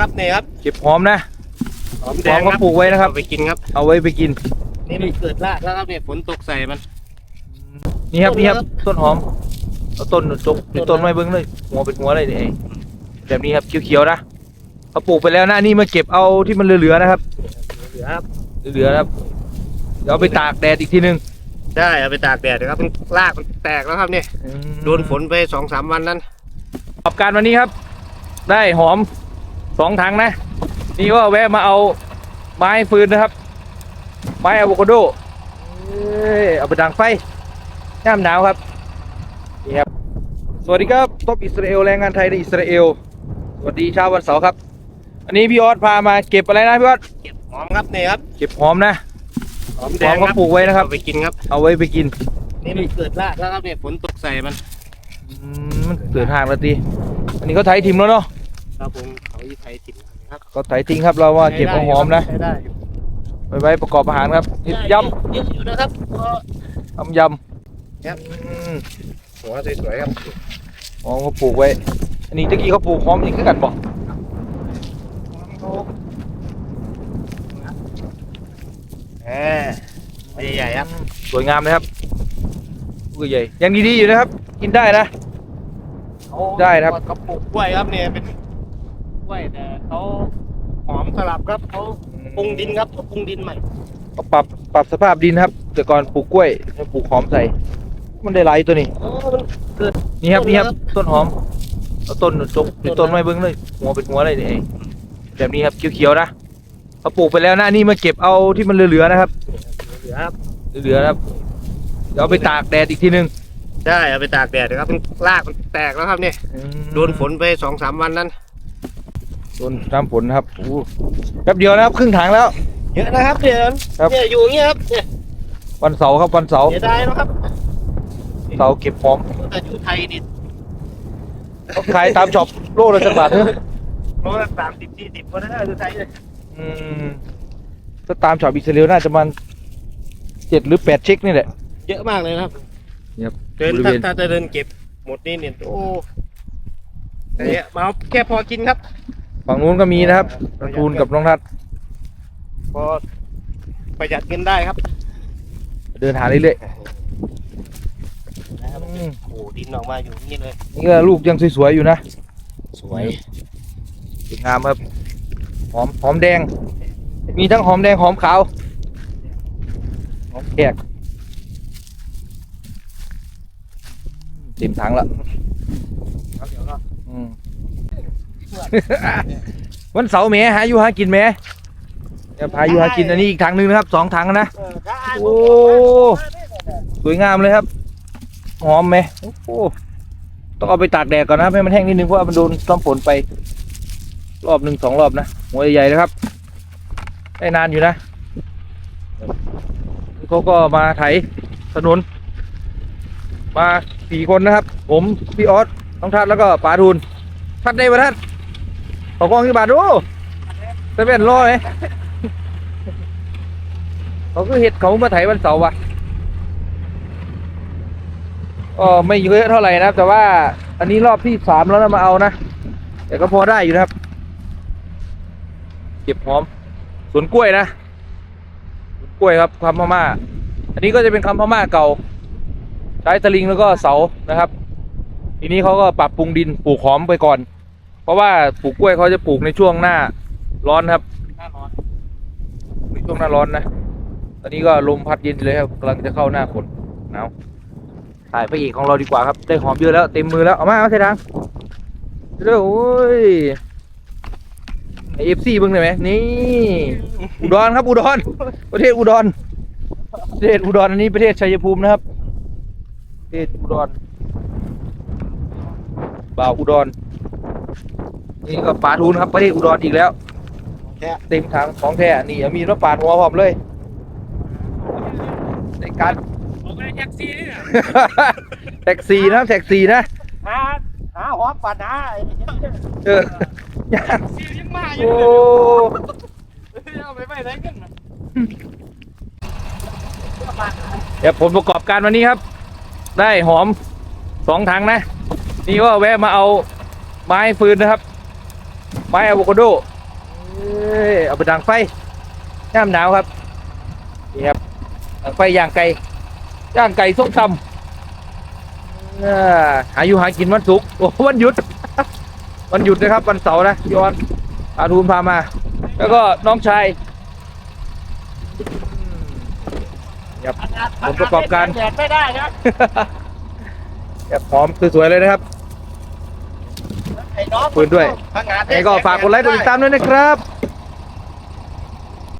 ครับนี่ครับเก็บหอมนะหอมหแดอมงก็ครับปลูกไว้นะครับ เอาไปกินครับ เอาไว้ไปกิน นี่มันเกิดรากแล้วครับเนี่ยฝนตกใส่มัน นี่ครับต้นนี่ครับครับต้นหอมเอาต้นจกเป็นต้นไม้เบิ้งเลยหัวเป็นหัวเลยนี่เองแบบนี้ครับเขียวๆนะเขาปลูกไปแล้วนะนี่มาเก็บเอาที่มันเหลือๆนะครับเหลือครับเหลือๆนะครับเดี๋ยวเอาไปตากแดดอีกทีนึงได้เอาไปตากแดดนะครับมันรากมันแตกแล้วครับเนี่ยอืมโดนฝนไปสองสามวันนั้นประกอบการวันนี้ครับ ได้หอม สองถังนะ นี่ก็แวะมาเอาไม้ฟืนนะครับ ไม้อะโวคาโดเอ้ยเอาไปดังไฟย่ามหนาวครับนี่ครับ สวัสดีครับท็อปอิสราเอลแรงงานไทยในอิสราเอล สวัสดีเช้าวันเสาร์ครับ อันนี้พี่ออสพามาเก็บอะไรนะพี่ออสเก็บหอมครับนี่ครับเก็บหอมนะหอมหแดองมคก็รับปลูกไว้นะครับเอาไปกินครับ เอาไว้ไปกิน นี่มันเกิดรากแล้วครับเนี่ยฝนตกใส่มันอืมมันเกิดห่างแล้วตีอันนี้เขาไถทิมแล้วเนาะ ครับผมเขาที่ไทยถิ่นนะครับเขาไถทิ้งครับเราว่าเก็บเอาหอมนะใช้ได้ไว้ไว้ประกอบอาหารครับยได้ำเยอะอยู่นะครับก็ทำยำครับ อืมหัวสวยๆครับหอมเขาปลูกไว้ อันนี้ตะกี้เขาปลูกหอมนี่คือกันบอกแหมใหญ่ๆครับสวยงามเลยครับลูกใหญ่ยังดีๆอยู่นะครับ กินได้นะ ได้ครับเขาปลูกกล้วยครับเนี่ยเป็น กล้วยแต่เขาหอมสลับครับเขาปรุงดินครับเขาปรุงดินใหม่เขาปรับปรับสภาพดินครับ แต่ก่อนปลูกกล้วยให้ปลูกหอมใส่ มันได้หลายตัวนี่อ๋อมันเกิด นี่ครับต้นนี่ครับครับต้นหอมเอาต้นจกเป็นต้นไม้เบิ้งเลย หัวเป็นหัวเลยนี่เองแบบนี้ครับเขียวๆนะเขาปลูกไปแล้วนะนี่มาเก็บเอาที่มันเหลือๆนะครับเหลือครับเหลือๆนะครับเดี๋ยวเอาไปตากแดดอีกทีนึงได้เอาไปตากแดดนะครับมันรากมันแตกแล้วครับเนี่ยอืมโดนฝนไปสองสามวันนั้น โดนน้ำฝนนะครับโอ้แป๊บเดียวนะครับ ครึ่งถังแล้ว เยอะนะครับเนี่ยครับ เนี่ยอยู่อย่างเงี้ยครับเนี่ยวันเสาร์ครับวันเสาร์เสียดายนะครับเสาร์เก็บหอมแต่อยู่ไทยนี่เขาขายตามช็อปโลละจักบาทเนอะโลละสามสิบสี่สิบคนนั้นอยู่ไทยเลยอืมถ้าตามช็อปอิสราเอลน่าจะมันเจ็ดหรือแปดเช็คนี่แหละ เยอะมากเลยนะครับนี่ครับเดินบริถ้าเวณถ้าจะเดินเก็บหมดนี่เนี่ยโอ้แต่เนี่ยมาเอาแค่พอกินครับ ฝั่งนู้นก็มีนะครับน้องทูนกับน้องทัศน์พอประหยัดเงินได้ครับเดินหาเรื่อยนะครับๆอืมโอ้โหดินออกมาอยู่นี่เลย นี่ก็ลูกยังสวยๆอยู่นะสวย สวยงามครับหอมหอมแดง มีทั้งหอมแดงหอมขาวหอมแขกเต็มถังละ ครับเดี๋ยวก็อืม วันเสาร์แหม่หาอยู่หากินแหม่จะพาอยู่หากินอันนี้อีกถังหนึ่งนะครับสองถังนะ โอ้ สวยงามเลยครับ หอมไหมโอ้โหต้องเอาไปตากแดดก่อนนะครับให้มันแห้งนิดนึงเพราะว่ามันโดนน้ำฝนไป รอบหนึ่งสองรอบนะหัวใหญ่ๆนะครับ ได้นานอยู่นะเขาก็มาไถถนน มาสี่คนนะครับ ผมพี่ออสน้องทัศน์แล้วก็ป๋าทูนทัดได้ปะทัด ขอกล้องที่บาทดูเซเว่นรอไหมเขาคือเห็ดเขามาไถวันเสาร์วะก็ไม่เยอะเท่าไหร่นะครับ แต่ว่าอันนี้รอบที่สามแล้วนะมาเอานะแต่ก็พอได้อยู่นะครับ เก็บหอมสวนกล้วยนะสวนกล้วยครับคำพม่า อันนี้ก็จะเป็นคำพม่าเก่า ใช้สลิงแล้วก็เสานะครับ ทีนี้เขาก็ปรับปรุงดินปลูกหอมไปก่อน เพราะว่าปลูกกล้วยเขาจะปลูกในช่วงหน้าร้อนครับหน้าร้อนในช่วงหน้าร้อนนะตอนนี้ก็ลมพัดเย็นเลยครับกำลังจะเข้าหน้าฝนหนาวถ่ายพระเอกของเราดีกว่าครับ ได้หอมเยอะแล้วเต็มมือแล้วเอามาเอาใส่ถังเร็วโอ้ยเอฟซีเบิ้งได้ไหมนี่อุดรครับอุดรประเทศอุดรประเทศอุดรอันนี้ประเทศชัยภูมินะครับประเทศอุดรบ่าวอุดร นี่ก็ปลาทูนครับประเทศอุดรอีกแล้วแค่เต็มถังของแท้นี่มีรถปาดหัวพร้อมเลยในการ ผมไม่ได้แท็กซี่นี่นะแท็กซี่นะแท็กซี่นะหาหาหอมปัดหาไอ้เนี่ยเออย่างซี่ยังมาอโอ้ยู่เอาไปไปไหนกันนะเดี๋ยวผลประกอบการวันนี้ครับ ได้หอมสองถังนะ นี่ก็แวะมาเอาไม้ฟืนนะครับ ไม้อะโวคาโดเอ้ยเอาไปดังไฟย่ามหนาวครับนี่ครับดังไฟย่างไก่ย่างไก่ส้มตำเอ้อหาอยู่หากินวันศุกร์โอ้วันหยุด วันหยุดนะครับ วันเสาร์นะพี่ออนอาทูมพามา แล้วก็น้องชายครับผลประกอบการแดดไม่ได้นะแบบหอมสวยๆเลยนะครับไอ้น้อง ปืนด้วยพังงาดยังไงก็ฝากกดไลค์กดติดตามด้วยนะครับ